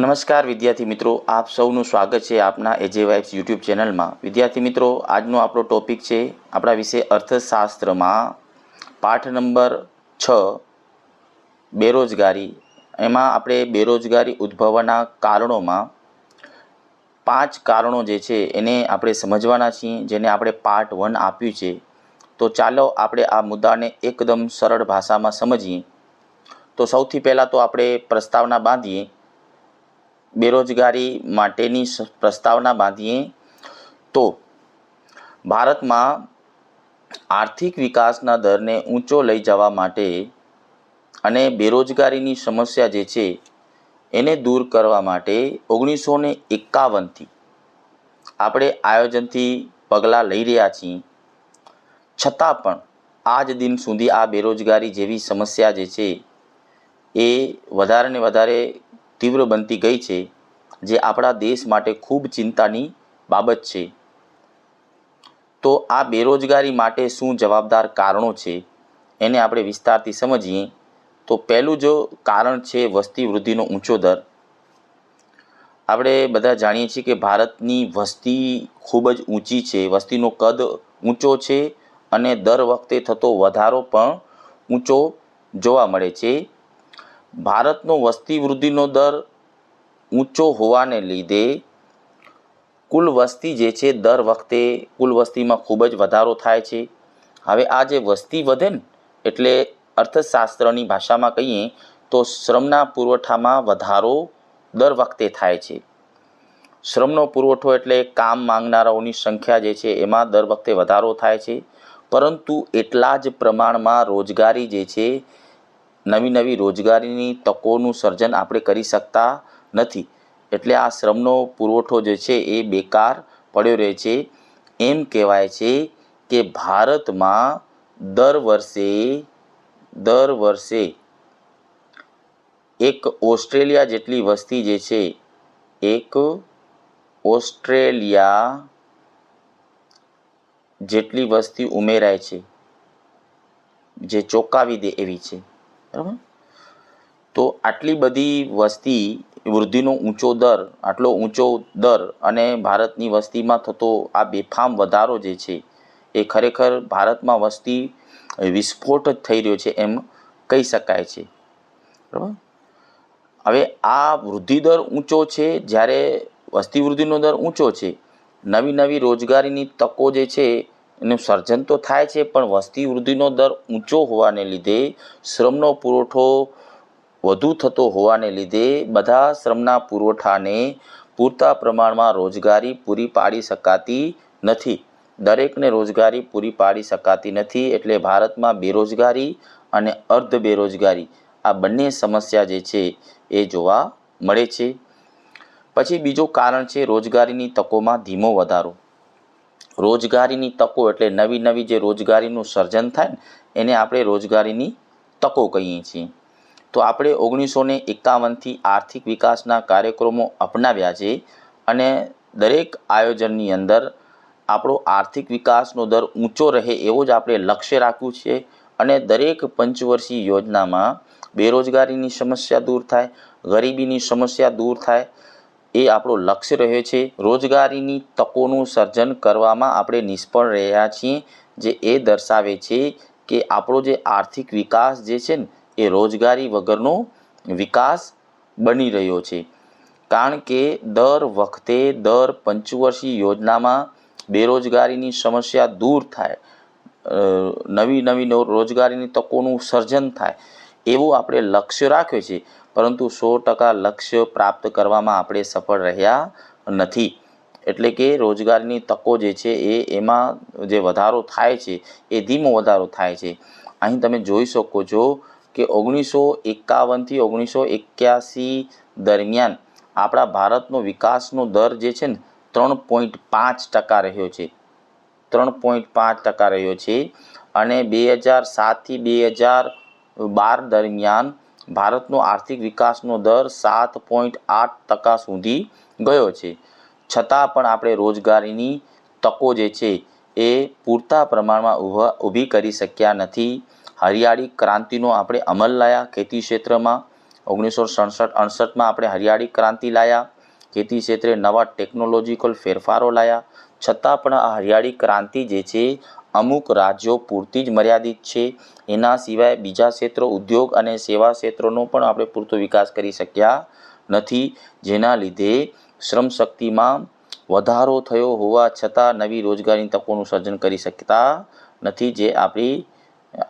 નમસ્કાર વિદ્યાર્થી મિત્રો, આપ સૌનું સ્વાગત છે આપના એજે વાઇબ્સ યુટ્યુબ ચેનલમાં. વિદ્યાર્થી મિત્રો, આજનો આપણો ટોપિક છે આપણા વિશે અર્થશાસ્ત્રમાં. પાઠ નંબર છ, બેરોજગારી. એમાં આપણે બેરોજગારી ઉદ્ભવવાના કારણોમાં પાંચ કારણો જે છે એને આપણે સમજવાના છીએ, જેને આપણે પાર્ટ વન આપ્યું છે. તો ચાલો આપણે આ મુદ્દાને એકદમ સરળ ભાષામાં સમજીએ. તો સૌથી પહેલાં તો આપણે પ્રસ્તાવના બાંધીએ. બેરોજગારી માટેની પ્રસ્તાવના બાંધીએ તો ભારતમાં આર્થિક વિકાસના દરને ઊંચો લઈ જવા માટે અને બેરોજગારીની સમસ્યા જે છે એને દૂર કરવા માટે ઓગણીસો ને એકાવનથી આપણે આયોજનથી પગલાં લઈ રહ્યા છીએ. છતાં પણ આજ દિન સુધી આ બેરોજગારી જેવી સમસ્યા જે છે એ વધારે ને વધારે તીવ્ર બનતી ગઈ છે, જે આપણા દેશ માટે ખૂબ ચિંતાની બાબત છે. તો આ બેરોજગારી માટે શું જવાબદાર કારણો છે, એને આપણે વિસ્તારથી સમજીએ. તો પહેલું જો કારણ છે વસ્તી વૃદ્ધિનો ઊંચો દર. આપણે બધા જાણીએ છીએ કે ભારતની વસ્તી ખૂબ જ ઊંચી છે, વસ્તીનો કદ ઊંચો છે અને દર વખતે થતો વધારો પણ ઊંચો જોવા મળે છે. ભારતનો વસ્તી વૃદ્ધિનો દર ઊંચો હોવાને લીધે કુલ વસ્તી જે છે દર વખતે કુલ વસ્તીમાં ખૂબ જ વધારો થાય છે. હવે આ જે વસ્તી વધે ને એટલે અર્થશાસ્ત્રની ભાષામાં કહીએ તો શ્રમના પુરવઠામાં વધારો દર વખતે થાય છે. શ્રમનો પુરવઠો એટલે કામ માંગનારાઓની સંખ્યા જે છે એમાં દર વખતે વધારો થાય છે. પરંતુ એટલા જ પ્રમાણમાં રોજગારી જે છે નવી નવી રોજગારીની તકોનું સર્જન આપણે કરી શકતા નથી. એટલે આ શ્રમનો પુરવઠો જે છે એ બેકાર પડ્યો રહે છે. એમ કહેવાય છે કે ભારતમાં દર વર્ષે દર વર્ષે એક ઓસ્ટ્રેલિયા જેટલી વસ્તી જે છે, એક ઓસ્ટ્રેલિયા જેટલી વસ્તી ઉમેરાય છે, જે ચોંકાવી દે એવી છે. બરાબર? તો આટલી બધી વસ્તી, વૃદ્ધિનો ઊંચો દર, આટલો ઊંચો દર અને ભારતની વસ્તીમાં થતો આ બેફામ વધારો જે છે, એ ખરેખર ભારતમાં વસ્તી વિસ્ફોટ જ થઈ રહ્યો છે એમ કહી શકાય છે. બરાબર? હવે આ વૃદ્ધિ દર ઊંચો છે, જ્યારે વસ્તી વૃદ્ધિનો દર ઊંચો છે, નવી નવી રોજગારીની તકો જે છે એનું સર્જન તો થાય છે, પણ વસ્તી વૃદ્ધિનો દર ઊંચો હોવાને લીધે શ્રમનો પુરવઠો વધુ થતો હોવાને લીધે બધા શ્રમના પુરવઠાને પૂરતા પ્રમાણમાં રોજગારી પૂરી પાડી શકાતી નથી. દરેકને રોજગારી પૂરી પાડી શકાતી નથી એટલે ભારતમાં બેરોજગારી અને અર્ધ બેરોજગારી આ બંને સમસ્યા જે છે એ જોવા મળે છે. પછી બીજું કારણ છે રોજગારીની તકોમાં ધીમો વધારો. રોજગારીની તકો એટલે નવી નવી જે રોજગારીનું સર્જન થાય ને, એને આપણે રોજગારીની તકો કહીએ છીએ. તો આપણે ઓગણીસો ને એકાવનથી આર્થિક વિકાસના કાર્યક્રમો અપનાવ્યા છે અને દરેક આયોજનની અંદર આપણો આર્થિક વિકાસનો દર ઊંચો રહે એવો જ આપણે લક્ષ્ય રાખ્યું છે અને દરેક પંચવર્ષીય યોજનામાં બેરોજગારીની સમસ્યા દૂર થાય, ગરીબીની સમસ્યા દૂર થાય એ આપણો લક્ષ્ય રહ્યો છે. રોજગારીની તકોનું સર્જન કરવામાં આપણે નિષ્ફળ રહ્યા છીએ, જે એ દર્શાવે છે કે આપણો જે આર્થિક વિકાસ જે છે ને, એ રોજગારી વગરનો વિકાસ બની રહ્યો છે. કારણ કે દર વખતે, દર પંચવર્ષીય યોજનામાં બેરોજગારીની સમસ્યા દૂર થાય નવી નવી રોજગારીની તકોનું સર્જન થાય, એવું આપણે લક્ષ્ય રાખ્યું છે. પરંતુ સો ટકા લક્ષ્ય પ્રાપ્ત કરવામાં આપણે સફળ રહ્યા નથી. એટલે કે રોજગારની તકો જે છે એ એમાં જે વધારો થાય છે, એ ધીમો વધારો થાય છે. અહીં તમે જોઈ શકો છો કે ઓગણીસો એકાવનથી ઓગણીસો એક્યાસી દરમિયાન આપણા ભારતનો વિકાસનો દર જે છે ને ત્રણ પોઈન્ટ પાંચ ટકા રહ્યો છે. ત્રણ પોઈન્ટ પાંચ ટકા રહ્યો છે. અને બે હજાર સાતથી બે હજાર બાર દરમિયાન ભારતનો આર્થિક વિકાસનો દર સાત પોઈન્ટ આઠ ટકા સુધી ગયો છે. છતાં પણ આપણે રોજગારીની તકો જે છે એ પૂરતા પ્રમાણમાં ઊભા કરી શક્યા નથી. હરિયાળી ક્રાંતિનો આપણે અમલ લાયા ખેતી ક્ષેત્રમાં. ઓગણીસો સડસઠ, અડસઠમાં આપણે હરિયાળી ક્રાંતિ લાયા. ખેતી ક્ષેત્રે નવા ટેકનોલોજીકલ ફેરફારો લાયા. છતાં પણ આ હરિયાળી ક્રાંતિ જે છે અમુક રાજ્યો પૂરતી જ મર્યાદિત છે. એના સિવાય બીજા ક્ષેત્રો ઉદ્યોગ અને સેવા ક્ષેત્રોનો પણ આપણે પૂરતો વિકાસ કરી શક્યા નથી. જેના લીધે શ્રમ શક્તિમાં વધારો થયો હોવા છતાં નવી રોજગારીની તકોનું સર્જન કરી શકતા નથી, જે આપણી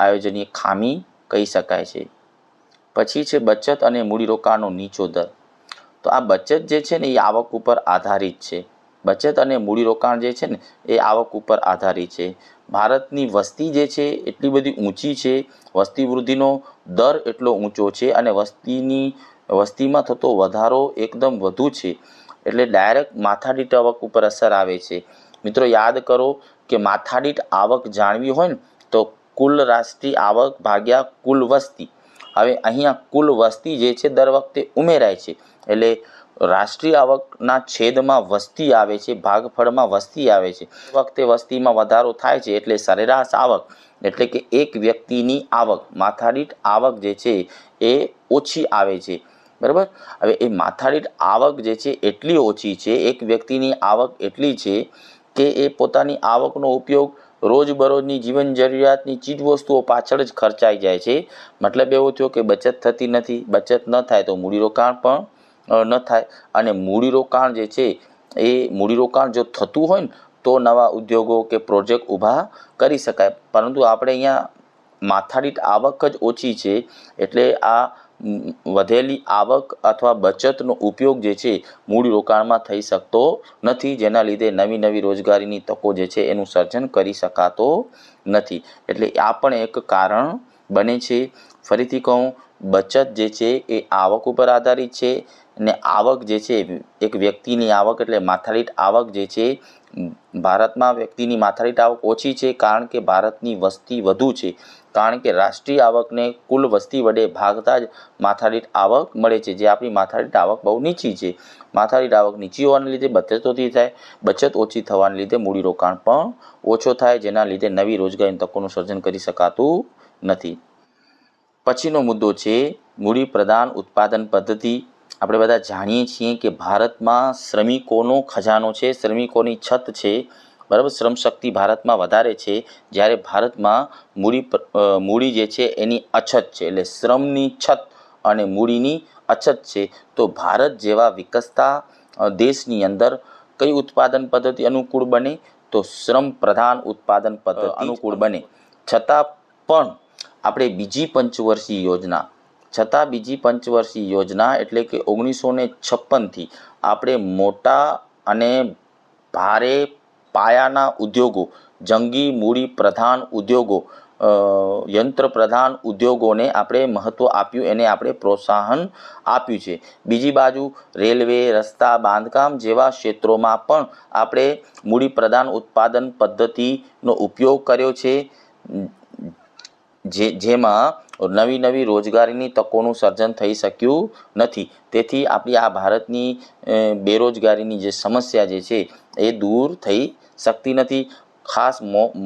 આયોજનની ખામી કહી શકાય છે. પછી છે બચત અને મૂડીરોકાણનો નીચો દર. તો આ બચત જે છે ને એ આવક ઉપર આધારિત છે. બચત અને મૂડીરોકાણ જે છે ને, એ આવક ઉપર આધારિત છે. ભારતની વસ્તી જે છે, એટલી બધી ઊંચી છે. વસ્તી વૃદ્ધિનો દર એટલો ઊંચો છે અને વસ્તીની, વસ્તીમાં થતો વધારો એકદમ વધુ છે. એટલે ડાયરેક્ટ માથાદીઠ આવક ઉપર અસર આવે છે. મિત્રો, યાદ કરો કે માથાદીઠ આવક જાણવી હોય ને, તો કુલ રાષ્ટ્રીય આવક ભાગ્યા કુલ વસ્તી. હવે અહીંયા કુલ વસ્તી જે છે, દર વખતે ઉમેરાય છે. એટલે રાષ્ટ્રીય આવકના છેદમાં વસ્તી આવે છે, ભાગફળમાં વસ્તી આવે છે. વખતે વસ્તીમાં વધારો થાય છે એટલે સરેરાશ આવક, એટલે કે એક વ્યક્તિની આવક, માથાદીઠ આવક જે છે એ ઓછી આવે છે. બરાબર? હવે એ માથાદીઠ આવક જે છે એટલી ઓછી છે, એક વ્યક્તિની આવક એટલી છે કે એ પોતાની આવકનો ઉપયોગ રોજબરોજની જીવન જરૂરિયાતની ચીજવસ્તુઓ પાછળ જ ખર્ચાઈ જાય છે. મતલબ એવો થયો કે બચત થતી નથી, બચત ન થાય તો મૂડીરોકાણ પણ ન થાય. અને મૂડીરોકાણ જે છે, એ મૂડીરોકાણ જો થતું હોય ને, તો નવા ઉદ્યોગો કે પ્રોજેક્ટ ઊભા કરી શકાય. પરંતુ આપણે અહીંયા માથાદીઠ આવક જ ઓછી છે. એટલે આ વધેલી આવક અથવા બચતનો ઉપયોગ જે છે, મૂડીરોકાણમાં થઈ શકતો નથી. જેના લીધે નવી નવી રોજગારીની તકો જે છે, એનું સર્જન કરી શકાતો નથી. એટલે આ પણ એક કારણ બને છે. ફરીથી કહું, બચત જે છે એ આવક ઉપર આધારિત છે ને આવક જે છે એક વ્યક્તિની આવક એટલે માથાદીઠ આવક જે છે, ભારતમાં વ્યક્તિની માથાદીઠ આવક ઓછી છે કારણ કે ભારતની વસ્તી વધુ છે. કારણ કે રાષ્ટ્રીય આવકને કુલ વસ્તી વડે ભાગતા જ માથાદીઠ આવક મળે છે, જે આપણી માથાદીઠ આવક બહુ નીચી છે. માથાદીઠ આવક નીચી હોવાને લીધે બચત ઓછી થાય, બચત ઓછી થવાને લીધે મૂડીરોકાણ પણ ઓછો થાય, જેના લીધે નવી રોજગારીની તકોનું સર્જન કરી શકાતું નથી. પછીનો મુદ્દો છે મૂડી પ્રધાન ઉત્પાદન પદ્ધતિ. આપણે બધા જાણીએ છીએ કે ભારતમાં શ્રમિકોનો ખજાનો છે શ્રમિકોની છત છે. બરાબર શ્રમશક્તિ ભારતમાં વધારે છે. જ્યારે ભારતમાં મૂડી મૂડી જે છે એની અછત છે. એટલે શ્રમની છત અને મૂડીની અછત છે. તો ભારત જેવા વિકસતા દેશની અંદર કઈ ઉત્પાદન પદ્ધતિ અનુકૂળ બને? તો શ્રમ પ્રધાન ઉત્પાદન પદ્ધતિ અનુકૂળ બને. છતાં પણ આપણે બીજી પંચવર્ષીય યોજના. છતાં બીજી પંચવર્ષીય યોજના એટલે કે ઓગણીસો ને છપ્પનથી આપણે મોટા અને ભારે પાયાના ઉદ્યોગો, જંગી મૂડી પ્રધાન ઉદ્યોગો યંત્ર પ્રધાન ઉદ્યોગોને આપણે મહત્ત્વ આપ્યું, એને આપણે પ્રોત્સાહન આપ્યું છે. બીજી બાજુ રેલવે, રસ્તા, બાંધકામ જેવા ક્ષેત્રોમાં પણ આપણે મૂડી પ્રધાન ઉત્પાદન પદ્ધતિનો ઉપયોગ કર્યો છે. જે, જેમાં નવી નવી રોજગારીની તકોનું સર્જન થઈ શક્યું નથી. તેથી આપણી આ ભારતની બેરોજગારીની જે સમસ્યા જે છે, એ દૂર થઈ શકતી નથી. ખાસ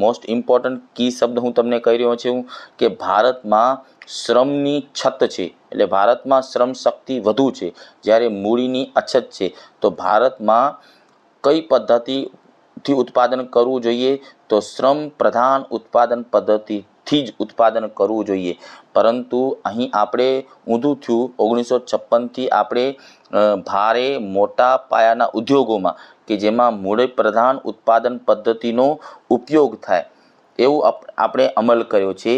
મોસ્ટ ઇમ્પોર્ટન્ટ કી શબ્દ હું તમને કહી રહ્યો છું કે ભારતમાં શ્રમની છત છે. એટલે ભારતમાં શ્રમ શક્તિ વધુ છે. જ્યારે મૂડીની અછત છે. તો ભારતમાં કઈ પદ્ધતિથી ઉત્પાદન કરવું જોઈએ? તો શ્રમ પ્રધાન ઉત્પાદન પદ્ધતિથી જ ઉત્પાદન કરવું જોઈએ. પરંતુ અહીં આપણે ઊંધું થયું, ઓગણીસો છપ્પનથી આપણે ભારે મોટા પાયાના ઉદ્યોગોમાં કે જેમાં મૂડી પ્રધાન ઉત્પાદન પદ્ધતિનો ઉપયોગ થાય, એવું આપણે અમલ કર્યો છે.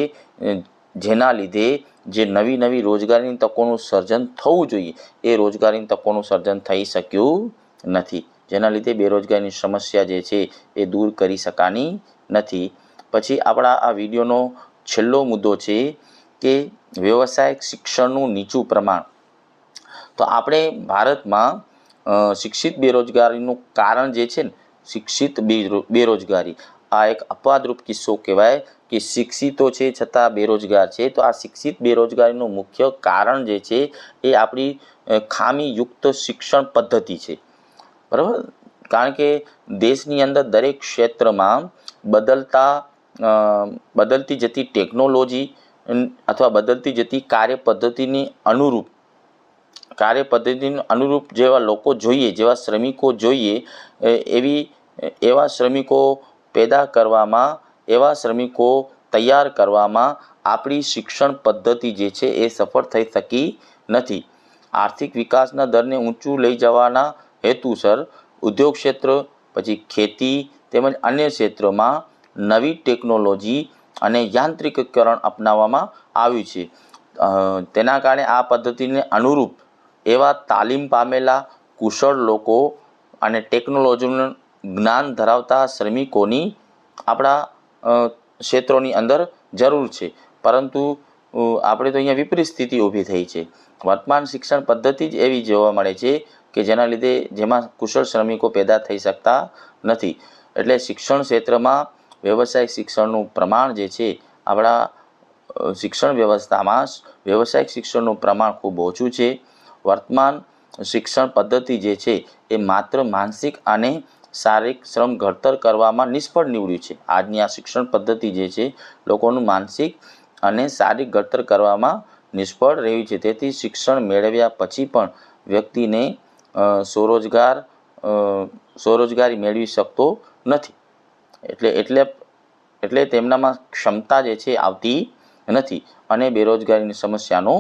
જેના લીધે જે નવી નવી રોજગારીની તકોનું સર્જન થવું જોઈએ, એ રોજગારીની તકોનું સર્જન થઈ શક્યું નથી. જેના લીધે બેરોજગારીની સમસ્યા જે છે, એ દૂર કરી શકાની નથી. પછી આપણા આ વિડીયોનો છેલ્લો મુદ્દો છે કે વ્યવસાયિક શિક્ષણનું નીચું પ્રમાણ. તો આપણે ભારતમાં શિક્ષિત બેરોજગારીનું કારણ જે છે ને, શિક્ષિત બેરો- બેરોજગારી. આ એક અપવાદરૂપ કિસ્સો કહેવાય કે શિક્ષિતો છે છતાં બેરોજગાર છે. તો આ શિક્ષિત બેરોજગારીનું મુખ્ય કારણ જે છે એ આપણી ખામીયુક્ત શિક્ષણ પદ્ધતિ છે. બરાબર? કારણ કે દેશની અંદર દરેક ક્ષેત્રમાં બદલતા બદલતી જતી ટેકનોલોજી અથવા બદલતી જતી કાર્ય પદ્ધતિની અનુરૂપ કાર્ય પદ્ધતિને અનુરૂપ જેવા લોકો જોઈએ, જેવા શ્રમિકો જોઈએ એવી, એવા શ્રમિકો પેદા કરવામાં, એવા શ્રમિકો તૈયાર કરવામાં આપણી શિક્ષણ પદ્ધતિ જે છે એ સફળ થઈ શકી નથી. આર્થિક વિકાસના દરને ઊંચું લઈ જવાના હેતુસર ઉદ્યોગ ક્ષેત્ર, પછી ખેતી તેમજ અન્ય ક્ષેત્રોમાં નવી ટેકનોલોજી અને યાંત્રિકકરણ અપનાવવામાં આવ્યું છે. તેના કારણે આ પદ્ધતિને અનુરૂપ એવા તાલીમ પામેલા કુશળ લોકો અને ટેકનોલોજીનું જ્ઞાન ધરાવતા શ્રમિકોની આપણા ક્ષેત્રોની અંદર જરૂર છે. પરંતુ આપણે તો અહીંયા વિપરીત સ્થિતિ ઊભી થઈ છે. વર્તમાન શિક્ષણ પદ્ધતિ જ એવી જોવા મળે છે કે જેના લીધે જેમાં કુશળ શ્રમિકો પેદા થઈ શકતા નથી. એટલે શિક્ષણ ક્ષેત્રમાં વ્યવસાયિક શિક્ષણનું પ્રમાણ જે છે, આપણા શિક્ષણ વ્યવસ્થામાં વ્યવસાયિક શિક્ષણનું પ્રમાણ ખૂબ ઓછું છે. વર્તમાન શિક્ષણ પદ્ધતિ જે છે, એ માત્ર માનસિક અને શારીરિક શ્રમ ઘડતર કરવામાં નિષ્ફળ નીવડ્યું છે. આજની આ શિક્ષણ પદ્ધતિ જે છે, લોકોનું માનસિક અને શારીરિક ઘડતર કરવામાં નિષ્ફળ રહ્યું છે. તેથી શિક્ષણ મેળવ્યા પછી પણ વ્યક્તિને સ્વરોજગાર સ્વરોજગારી મેળવી શકતો નથી. એટલે એટલે એટલે તેમનામાં ક્ષમતા જે છે આવતી નથી અને બેરોજગારીની સમસ્યાનો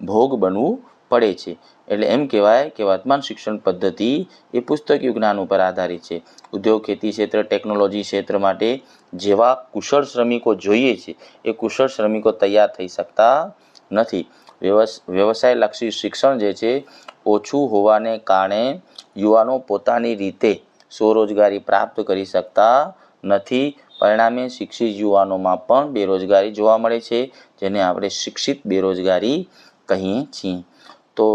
ભોગ બનવું પડે છે. એટલે એમ કહેવાય કે વર્તમાન શિક્ષણ પદ્ધતિ એ પુસ્તકીય જ્ઞાન ઉપર આધારિત છે. ઉદ્યોગ, ખેતી ક્ષેત્ર, ટેકનોલોજી ક્ષેત્ર માટે જેવા કુશળ શ્રમિકો જોઈએ છે, એ કુશળ શ્રમિકો તૈયાર થઈ શકતા નથી. વ્યવસ, વ્યવસાયલક્ષી શિક્ષણ જે છે, ઓછું હોવાને કારણે યુવાનો પોતાની રીતે સ્વરોજગારી પ્રાપ્ત કરી શકતા નથી. પરિણામે શિક્ષિત યુવાનોમાં પણ બેરોજગારી જોવા મળે છે, જેને આપણે શિક્ષિત બેરોજગારી કહીએ છીએ. તો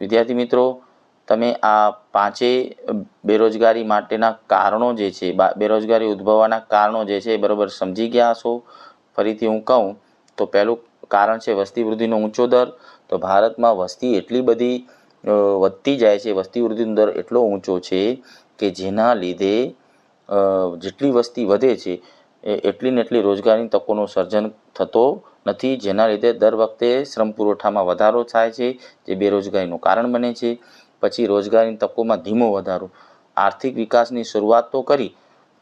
વિદ્યાર્થી મિત્રો, તમે આ પાંચેય બેરોજગારી માટેના કારણો જે છે બેરોજગારી ઉદ્ભવવાના કારણો જે છે એ બરાબર સમજી ગયા હશો. ફરીથી હું કહું, તો પહેલું કારણ છે વસ્તી વૃદ્ધિનો ઊંચો દર. તો ભારતમાં વસ્તી એટલી બધી વધતી જાય છે, વસ્તી વૃદ્ધિનો દર એટલો ઊંચો છે કે જેના લીધે જેટલી વસ્તી વધે છે, એ એટલી ને એટલી રોજગારની તકોનું સર્જન થતો નથી, જેના લીધે દર વખતે શ્રમ પુરવઠામાં વધારો થાય છે, જે બેરોજગારીનું કારણ બને છે. પછી રોજગારીની તકોમાં ધીમો વધારો. આર્થિક વિકાસની શરૂઆત તો કરી,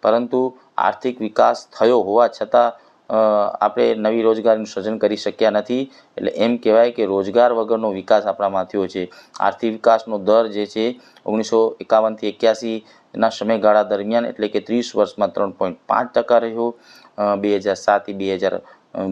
પરંતુ આર્થિક વિકાસ થયો હોવા છતાં આપણે નવી રોજગારીનું સર્જન કરી શક્યા નથી. એટલે એમ કહેવાય કે રોજગાર વગરનો વિકાસ આપણામાં થયો છે. આર્થિક વિકાસનો દર જે છે, ઓગણીસો એકાવનથી એક્યાસીના સમયગાળા દરમિયાન એટલે કે ત્રીસ વર્ષમાં ત્રણ પોઈન્ટ પાંચ ટકા રહ્યો. બે હજાર સાતથી બે હજાર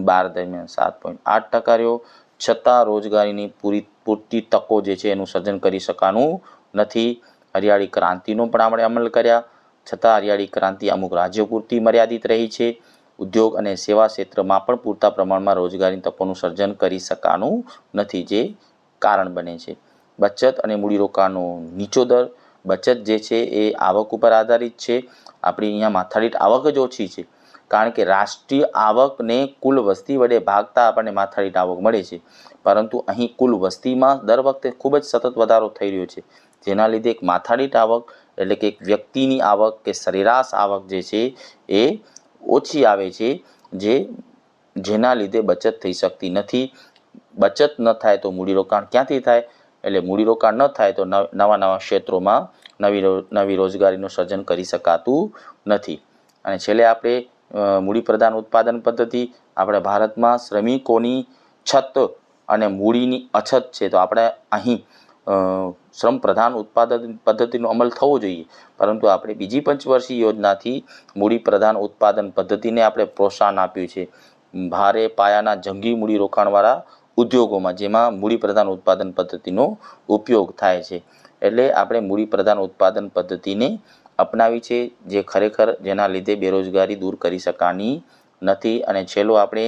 બાર દરમિયાન સાત પોઈન્ટ આઠ ટકા રહ્યો. છતાં રોજગારીની પૂરી, પૂરતી તકો જે છે એનું સર્જન કરી શકાનું નથી. હરિયાળી ક્રાંતિનો પણ આપણે અમલ કર્યા. છતાં હરિયાળી ક્રાંતિ અમુક રાજ્યો પૂરતી મર્યાદિત રહી છે. ઉદ્યોગ અને સેવા ક્ષેત્રમાં પણ પૂરતા પ્રમાણમાં રોજગારી તકોનું સર્જન કરી શકાનું નથી, જે કારણ બને છે. બચત અને મૂડીરોકાણનો નીચો દર, બચત જે છે એ આવક ઉપર આધારિત છે. આપણી અહીંયા માથાદીઠ આવક જ ઓછી છે, કારણ કે રાષ્ટ્રીય આવકને કુલ વસ્તી વડે ભાગતા આપણને માથાદીઠ આવક મળે છે. પરંતુ અહીં કુલ વસ્તીમાં દર વખતે ખૂબ જ સતત વધારો થઈ રહ્યો છે. જેના લીધે એક માથાદીઠ આવક એટલે કે એક વ્યક્તિની આવક કે સરેરાશ આવક જે છે એ ઓછી આવે છે, જે જેના લીધે બચત થઈ શકતી નથી. બચત ન થાય તો મૂડીરોકાણ ક્યાંથી થાય? એટલે મૂડીરોકાણ ન થાય તો નવા નવા ક્ષેત્રોમાં નવી નવી રોજગારીનું સર્જન કરી શકાતું નથી. અને છેલ્લે આપણે મૂડી પ્રધાન ઉત્પાદન પદ્ધતિ. આપણે ભારતમાં શ્રમિકોની છત અને મૂડીની અછત છે તો આપણે અહીં શ્રમ પ્રધાન ઉત્પાદન પદ્ધતિનો અમલ થવો જોઈએ. પરંતુ આપણે બીજી પંચવર્ષીય યોજનાથી મૂડી પ્રધાન ઉત્પાદન પદ્ધતિને આપણે પ્રોત્સાહન આપ્યું છે. ભારે પાયાના જંગી મૂડી રોકાણવાળા ઉદ્યોગોમાં, જેમાં મૂડી પ્રધાન ઉત્પાદન પદ્ધતિનો ઉપયોગ થાય છે. એટલે આપણે મૂડી પ્રધાન ઉત્પાદન પદ્ધતિને અપનાવી છે, જે ખરેખર જેના લીધે બેરોજગારી દૂર કરી શકાની નથી અને છેલ્લો આપણે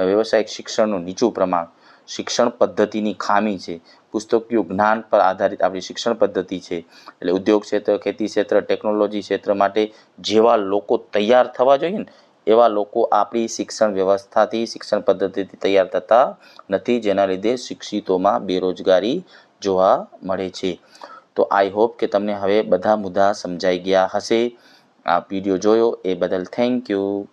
વ્યવસાયિક શિક્ષણનું નીચું પ્રમાણ શિક્ષણ પદ્ધતિની ખામી છે. પુસ્તકીય જ્ઞાન પર આધારિત આપણી શિક્ષણ પદ્ધતિ છે. એટલે ઉદ્યોગ ક્ષેત્ર, ખેતી ક્ષેત્ર, ટેકનોલોજી ક્ષેત્ર માટે જેવા લોકો તૈયાર થવા જોઈએ ને, એવા લોકો આપણી શિક્ષણ વ્યવસ્થાથી, શિક્ષણ પદ્ધતિથી તૈયાર થતા નથી, જેના લીધે શિક્ષિતોમાં બેરોજગારી જોવા મળે છે. તો આઈ હોપ કે તમને હવે બધા મુદ્દા સમજાઈ ગયા હશે. આ વીડિયો જોયો એ બદલ થેન્ક યુ.